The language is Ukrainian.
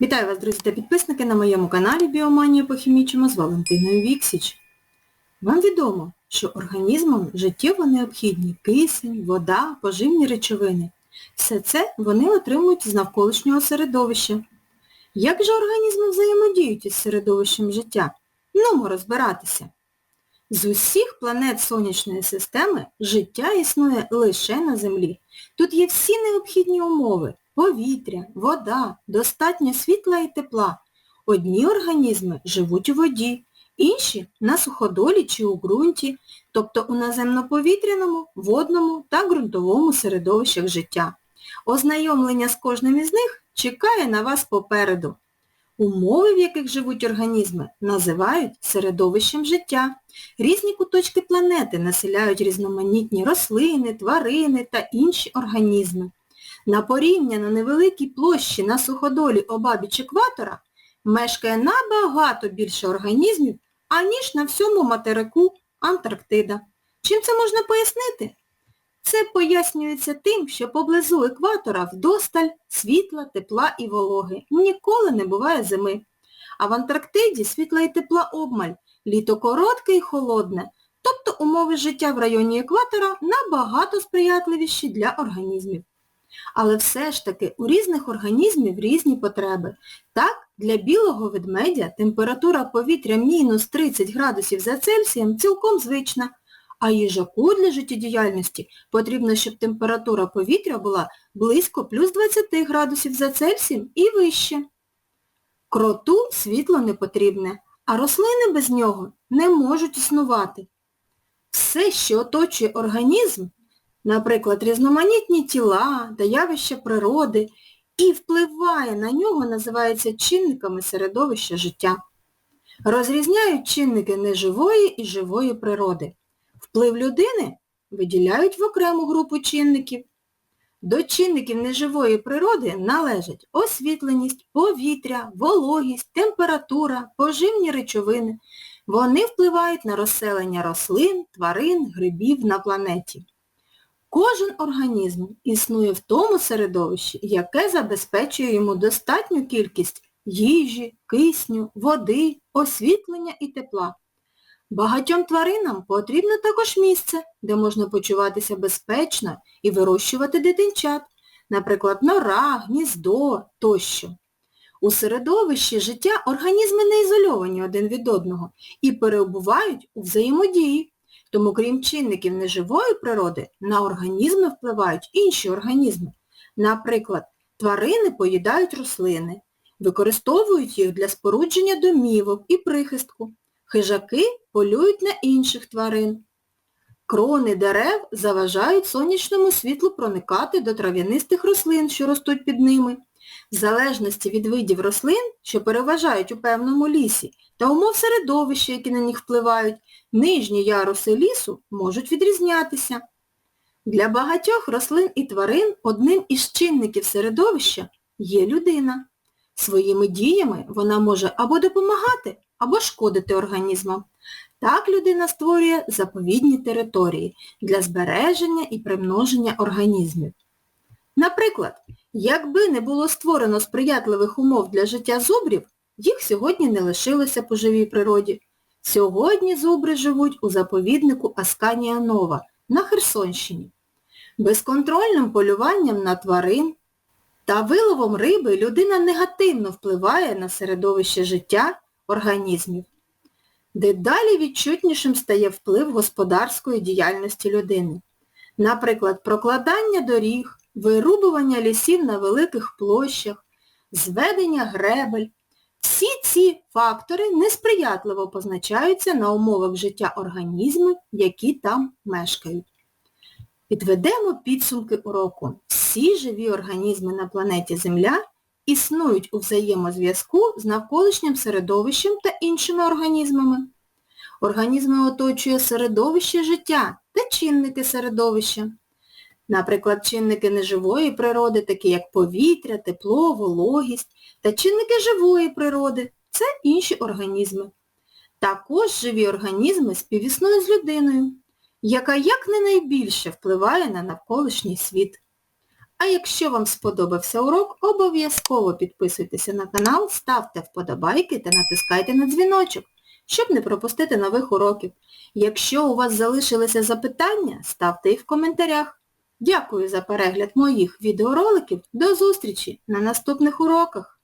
Вітаю вас, друзі та підписники на моєму каналі Біоманія по хімічному з Валентиною Віксіч. Вам відомо, що організмам життєво необхідні кисень, вода, поживні речовини. Все це вони отримують з навколишнього середовища. Як же організми взаємодіють із середовищем життя? Нумо розбиратися. З усіх планет Сонячної системи життя існує лише на Землі. Тут є всі необхідні умови – повітря, вода, достатньо світла і тепла. Одні організми живуть у воді, інші – на суходолі чи у ґрунті, тобто у наземно-повітряному, водному та ґрунтовому середовищах життя. Ознайомлення з кожним із них чекає на вас попереду. Умови, в яких живуть організми, називають середовищем життя. Різні куточки планети населяють різноманітні рослини, тварини та інші організми. На порівняно невеликій площі на суходолі обабіч екватора мешкає набагато більше організмів, аніж на всьому материку Антарктида. Чим це можна пояснити? Це пояснюється тим, що поблизу екватора вдосталь світла, тепла і вологи. Ніколи не буває зими. А в Антарктиді світла і тепла обмаль, літо коротке і холодне, тобто умови життя в районі екватора набагато сприятливіші для організмів. Але все ж таки у різних організмів різні потреби. Так, для білого ведмедя температура повітря мінус 30 градусів за Цельсієм цілком звична, а їжаку для життєдіяльності потрібно, щоб температура повітря була близько плюс 20 градусів за Цельсієм і вище. Кроту світло не потрібне, а рослини без нього не можуть існувати. Все, що оточує організм, наприклад, різноманітні тіла та явища природи, і впливає на нього, називається чинниками середовища життя. Розрізняють чинники неживої і живої природи. Вплив людини виділяють в окрему групу чинників. До чинників неживої природи належать освітленість, повітря, вологість, температура, поживні речовини. Вони впливають на розселення рослин, тварин, грибів на планеті. Кожен організм існує в тому середовищі, яке забезпечує йому достатню кількість їжі, кисню, води, освітлення і тепла. Багатьом тваринам потрібно також місце, де можна почуватися безпечно і вирощувати дитинчат, наприклад, нора, гніздо тощо. У середовищі життя організми не ізольовані один від одного і перебувають у взаємодії. Тому крім чинників неживої природи, на організми впливають інші організми. Наприклад, тварини поїдають рослини, використовують їх для спорудження домівок і прихистку. Хижаки полюють на інших тварин. Крони дерев заважають сонячному світлу проникати до трав'янистих рослин, що ростуть під ними. В залежності від видів рослин, що переважають у певному лісі, та умов середовища, які на них впливають, нижні яруси лісу можуть відрізнятися. Для багатьох рослин і тварин одним із чинників середовища є людина. Своїми діями вона може або допомагати, або шкодити організмам. Так людина створює заповідні території для збереження і примноження організмів. Наприклад, якби не було створено сприятливих умов для життя зубрів, їх сьогодні не лишилося по живій природі. Сьогодні зубри живуть у заповіднику Асканія Нова на Херсонщині. Безконтрольним полюванням на тварин та виловом риби людина негативно впливає на середовище життя організмів. Дедалі відчутнішим стає вплив господарської діяльності людини. Наприклад, прокладання доріг, вирубування лісів на великих площах, зведення гребель. Всі ці фактори несприятливо позначаються на умовах життя організмів, які там мешкають. Підведемо підсумки уроку. Всі живі організми на планеті Земля існують у взаємозв'язку з навколишнім середовищем та іншими організмами. Організми оточує середовище життя та чинники середовища. Наприклад, чинники неживої природи, такі як повітря, тепло, вологість, та чинники живої природи це інші організми. Також живі організми співіснують з людиною, яка як не найбільше впливає на навколишній світ. А якщо вам сподобався урок, обов'язково підписуйтеся на канал, ставте вподобайки та натискайте на дзвіночок, щоб не пропустити нових уроків. Якщо у вас залишилися запитання, ставте їх в коментарях. Дякую за перегляд моїх відеороликів. До зустрічі на наступних уроках!